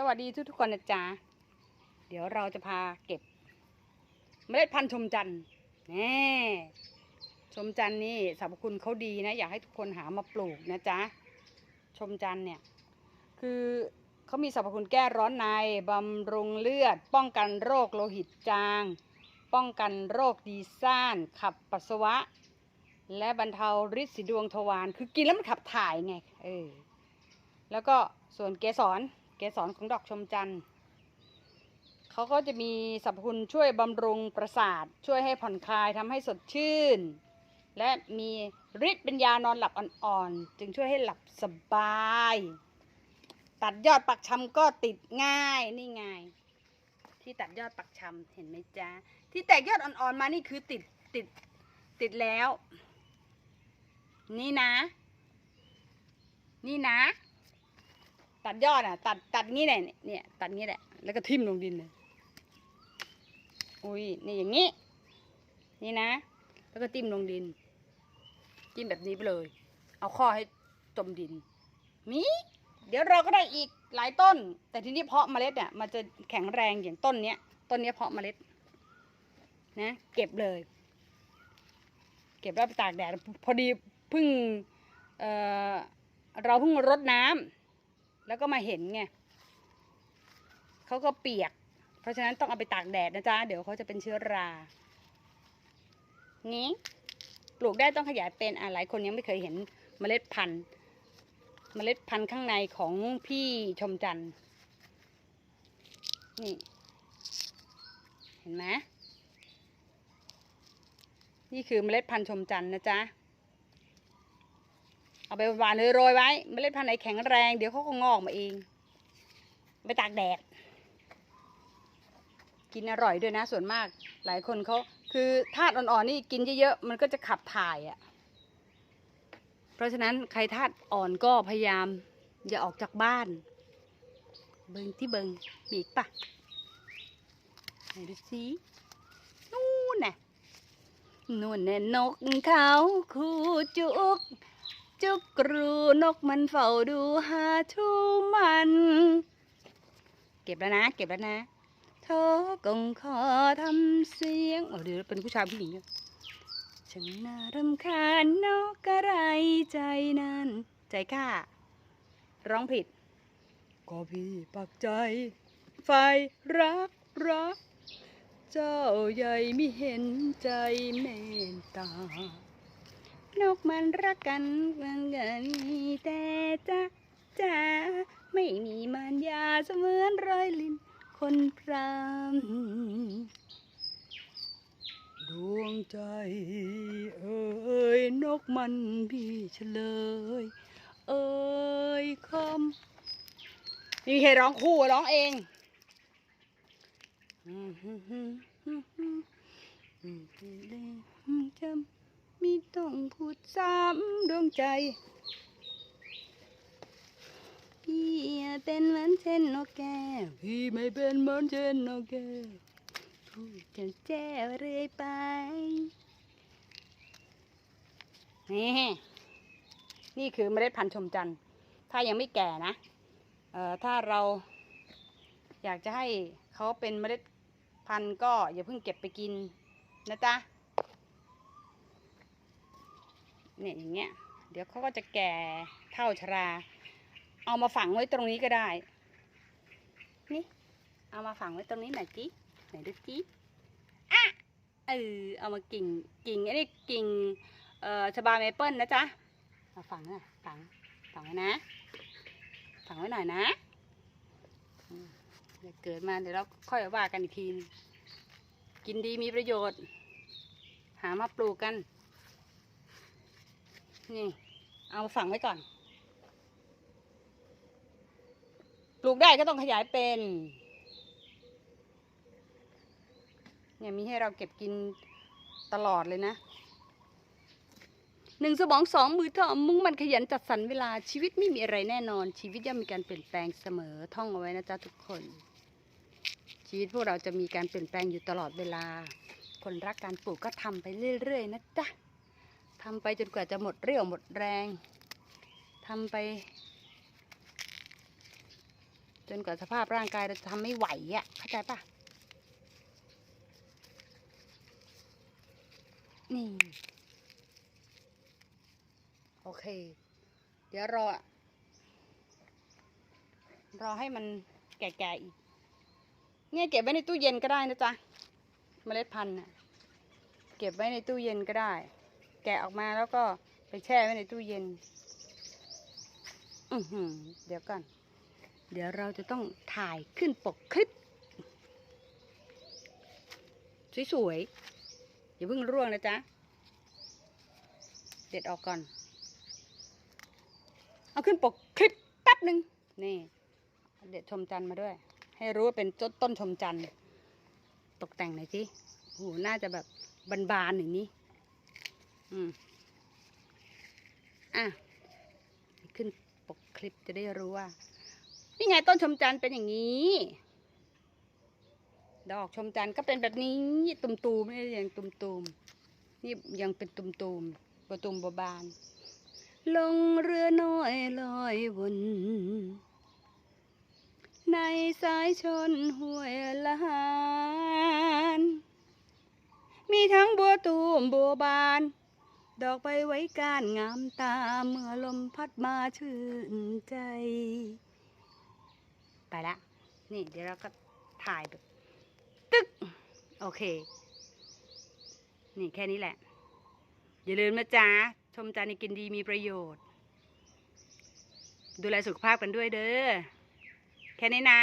สวัสดีทุกทุกคนนะจ๊ะ เดี๋ยวเราจะพาเก็บ เมล็ดพันธุ์ชมจันทร์แน่ชมจันทร์นี่สรรพคุณเขาดีนะ อยากให้ทุกคนหามาปลูกนะจ๊ะ ชมจันทร์เนี่ย คือเขามีสรรพคุณแก้ร้อนในบำรุงเลือด ป้องกันโรคโลหิตจาง ป้องกันโรคดีซ่าน ขับปัสสาวะ และบรรเทาฤทธิ์สีดวงทวารคือกินแล้วมันขับถ่ายไงเออแล้วก็ส่วนเกสร เกสรของดอกชมจันทร์เขาก็จะมีสรรพคุณช่วยบำรุงประสาท ช่วยให้ผ่อนคลายทำให้สดชื่น และมีฤทธิ์เป็นยานอนหลับอ่อนๆ จึงช่วยให้หลับสบาย ตัดยอดปักชำก็ติดง่ายนี่ไงที่ตัดยอดปักชำเห็นไหมจ๊ะที่แตกยอดอ่อนๆมานี่คือติดติดติดแล้ว นี่นะ นี่นะ ตัดยอดอะ ตัดตัดงี้แหละเนี่ยตัดงี้แหละ แล้วก็ทิ่มลงดินเลยอุ้ยนี่อย่างนี้ นี่นะ แล้วก็จิ้มลงดินจิ้มแบบนี้ไปเลย เอาข้อให้จมดินมีเดี๋ยวเราก็ได้อีกหลายต้น แต่ทีนี้เพาะเมล็ดเนี่ยมันจะแข็งแรงอย่างต้นเนี้ย ต้นเนี้ยเพาะเมล็ด นะ เก็บเลย เก็บแล้วไปตากแดดพอดีเพิ่งเเราเพิ่งรดน้ำ แล้วก็มาเห็นไงเขาก็เปียก เพราะฉะนั้นต้องเอาไปตากแดดนะจ๊ะ เดี๋ยวเขาจะเป็นเชื้อรา นี้ปลูกได้ต้องขยายเป็นอะหลายคนยังไม่เคยเห็นเมล็ดพันธุ์ เมล็ดพันธุ์ข้างในของพี่ชมจันทร์นี่ เห็นไหมนี่คือเมล็ดพันธุ์ชมจันทร์นะจ๊ะ เอาไปหวานๆโรยไว้เมล็ดพันธุ์ไหนแข็งแรงเดี๋ยวเขาก็งอกมาเอง ไปตากแดด กินอร่อยด้วยนะส่วนมาก หลายคนเขาคือธาตุอ่อนๆนี่กินเยอะๆมันก็จะขับถ่ายอะ่ะ เพราะฉะนั้นใครธาตุอ่อนก็พยายาม อย่าออกจากบ้าน เบิงที่เบิงมีอีกปะไหนดูสินู่นน่ะนู่นแน่นกเขาคู่จุก จุกกรูนกมันเฝ้าดูหาทูมัน เก็บแล้วนะ เก็บแล้วนะโทกงขอทำเสียงเอาเดี๋ยวเป็นผู้ชายผู้หญิงอะช่างน่ารำคาญนกอะไรใจนั้น ใจข้าร้องผิด ก็พี่ปักใจ ไฟรักรัก เจ้าใหญ่ไม่เห็นใจเมตตา นกมันรักกันมันกันแต่จ้าจ้าไม่มีมารยาเสมือนรอยลินคนพรำดวงใจเอ้ยนกมันพี่เฉลย เอ้ยคำนี่มีใครร้องคู่ร้องเองจำ มีต้องพูดซ้ำดวงใจ พี่เป็นเหมือนเช่นนกแก้วพี่ไม่เป็นเหมือนเช่นนกแก้วพูดกันแจ้วเรื่อยไปนี่นี่คือเมล็ดพันธุ์ชมจันทร์ถ้ายังไม่แก่นะเอ่อถ้าเราอยากจะให้เขาเป็นเมล็ดพันธุ์ก็อย่าเพิ่งเก็บไปกินนะจ๊ะ เนี่ยอย่างเงี้ย เดี๋ยวเขาก็จะแก่เท่าชรา เอามาฝังไว้ตรงนี้ก็ได้ นี่ เอามาฝังไว้ตรงนี้หน่อยจิไหนดูจิอะเออเอามากิ่งกิ่งไอ้นี่กิ่งเอ่อชบาเมเปิลนะจ๊ะเอาฝังนะฝังฝังไว้นะฝังไว้หน่อยนะเดี๋ยวเกิดมาเดี๋ยวเราค่อยว่ากันอีกทีกินดีมีประโยชน์ หามาปลูกกัน นี่ เอามาฝังไว้ก่อน ปลูกได้ก็ต้องขยายเป็น เนี่ยมีให้เราเก็บกินตลอดเลยนะหนึ่งสมองสองมือเทำมุ่งมันขยันจัดสรรเวลาชีวิตไม่มีอะไรแน่นอน ชีวิตย่อมมีการเปลี่ยนแปลงเสมอท่องเอาไว้นะจ๊ะทุกคน ชีวิตพวกเราจะมีการเปลี่ยนแปลงอยู่ตลอดเวลา คนรักการปลูกก็ทำไปเรื่อยๆนะจ๊ะ ทำไปจนกว่าจะหมดเรี่ยวหมดแรงทำไป จนกว่าสภาพร่างกายเราจะทำไม่ไหวอะ่ะเข้าใจปะนี่ โอเค เดี๋ยวรอ รอให้มันแก่ๆอีก เนี่ยเก็บไว้ในตู้เย็นก็ได้นะจ๊ะเมล็ดพันธุ์เก็บไว้ในตู้เย็นก็ได้ แกะออกมาแล้วก็ไปแช่ไว้ในตู้เย็น อือหือ เดี๋ยวก่อน เดี๋ยวเราจะต้องถ่ายขึ้นปกคลิป สวยๆ อย่าเพิ่งร่วงนะจ๊ะ เด็ดออกก่อน เอาขึ้นปกคลิปแป๊บหนึ่งนี่ เด็ดชมจันทร์มาด้วย ให้รู้ว่าเป็นต้นชมจันทร์ตกแต่งหน่อยสิโหน่าจะแบบบานๆอย่างนี้ อืมอะขึ้นปกคลิปจะได้รู้ว่า นี่ไงต้นชมจันทร์เป็นอย่างนี้ ดอกชมจันทร์ก็เป็นแบบนี้ ตุ่มๆไม่ยังตุ่มๆนี่ยังเป็นตุ่มๆบตุ่มบบบาน ลงเรือน้อยลอยวนในสายชนห้วยละหาน มีทั้งบัวตูมบัวบาน ดอกใบไว้ก้านงามตา เมื่อลมพัดมาชื่นใจ ไปละ นี่เดี๋ยวเราก็ถ่ายแบบตึ๊กโอเค นี่แค่นี้แหละ อย่าลืมนะจ๊ะ ชมจานกินดีมีประโยชน์ ดูแลสุขภาพกันด้วยเด้อ แค่นี้นะ